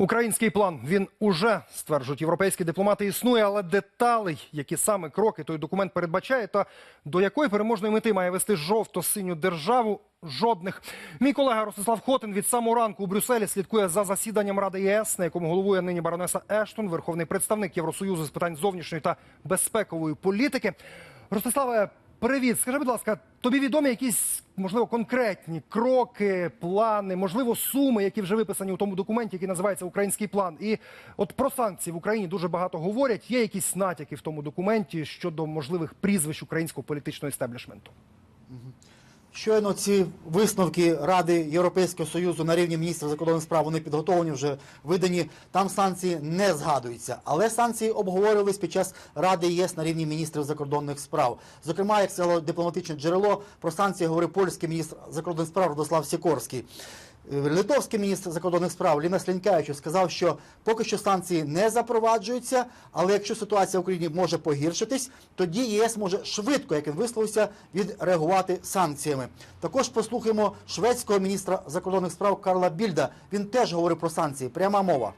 Український план він уже стверджують європейські дипломати. Існує, але деталей, які саме кроки той документ передбачає, та до якої переможної мети має вести жовто-синю державу. Жодних мій колега Ростислав Хотин від самого ранку у Брюсселі слідкує за засіданням Ради ЄС, на якому головує нині баронеса Ештон, верховний представник Євросоюзу з питань зовнішньої та безпекової політики. Ростиславе, привіт. Скажи, будь ласка, тобі відомі якісь можливо конкретні кроки, плани, можливо, суми, які вже виписані у тому документі, який називається Український план. І от про санкції в Україні дуже багато говорять. Є якісь натяки в тому документі щодо можливих прізвищ українського політичного істеблішменту. Щойно ці висновки Ради Європейського Союзу на рівні міністрів закордонних справ вони підготовлені, вже видані. Там санкції не згадуються, але санкції обговорювались під час Ради ЄС на рівні міністрів закордонних справ. Зокрема, як сказало дипломатичне джерело, про санкції говорив польський міністр закордонних справ Радослав Сікорський. Литовський міністр закордонних справ Ліна Слінкевичу сказав, що поки що санкції не запроваджуються, але якщо ситуація в Україні може погіршитись, тоді ЄС може швидко, як він висловився, відреагувати санкціями. Також послухаємо шведського міністра закордонних справ Карла Більда. Він теж говорив про санкції. Пряма мова.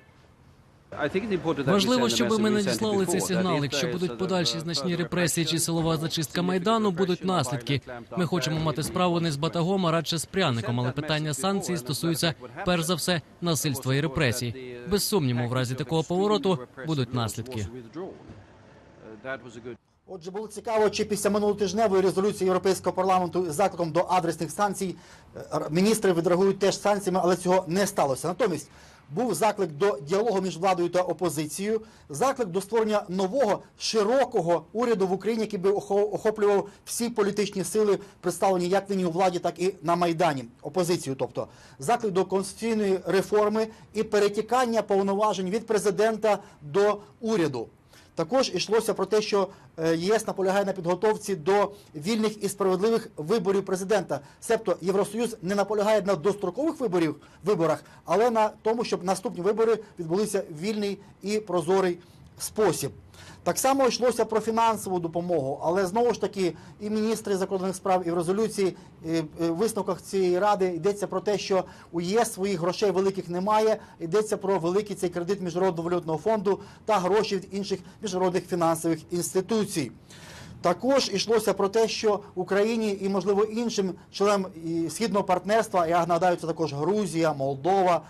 Важливо, щоб ми надіслали цей сигнал. Якщо будуть подальші значні репресії чи силова зачистка майдану, будуть наслідки. Ми хочемо мати справу не з батагом, а радше з пряником. Але питання санкцій стосується перш за все насильства і репресій. Без сумніву, в разі такого повороту будуть наслідки. Отже, було цікаво, чи після минулотижневої резолюції Європейського парламенту з закликом до адресних санкцій е, міністри відреагують теж санкціями, але цього не сталося. Натомість був заклик до діалогу між владою та опозицією, заклик до створення нового широкого уряду в Україні, який би охо- охоплював всі політичні сили, представлені як нині у владі, так і на майдані, опозицію. Тобто заклик до конституційної реформи і перетікання повноважень від президента до уряду. Також йшлося про те, що е, ЄС наполягає на підготовці до вільних і справедливих виборів президента. Себто Євросоюз не наполягає на дострокових виборів виборах, але на тому, щоб наступні вибори відбулися вільний і прозорий спосіб. Так само йшлося про фінансову допомогу, але знову ж таки і міністри закордонних справ, і в резолюції і, в висновках цієї ради йдеться про те, що у ЄС своїх грошей великих немає. Йдеться про великий цей кредит міжнародного валютного фонду та гроші від інших міжнародних фінансових інституцій. Також йшлося про те, що Україні і, можливо, іншим членам східного партнерства, я нагадаю, це також Грузія, Молдова.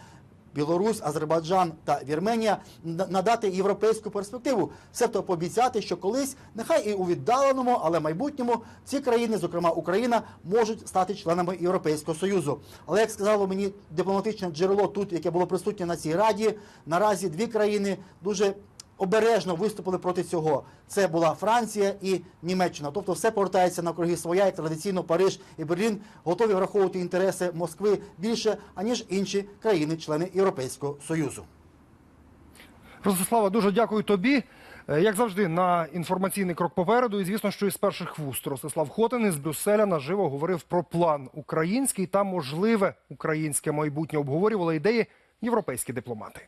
Білорусь, Азербайджан та Вірменія надати європейську перспективу, себто пообіцяти, що колись, нехай і у віддаленому, але майбутньому ці країни, зокрема Україна, можуть стати членами Європейського союзу. Але як сказало мені дипломатичне джерело тут, яке було присутнє на цій раді, наразі дві країни дуже обережно виступили проти цього. Це була Франція і Німеччина. Тобто все повертається на круги своя, і традиційно Париж і Берлін готові враховувати інтереси Москви більше, аніж інші країни-члени Європейського Союзу. Ростислава, дуже дякую тобі. Е, Як завжди, на інформаційний крок попереду. І звісно, що із перших вуст Ростислав Хотин із Брюсселя наживо говорив про план український та можливе українське майбутнє обговорювали ідеї європейські дипломати.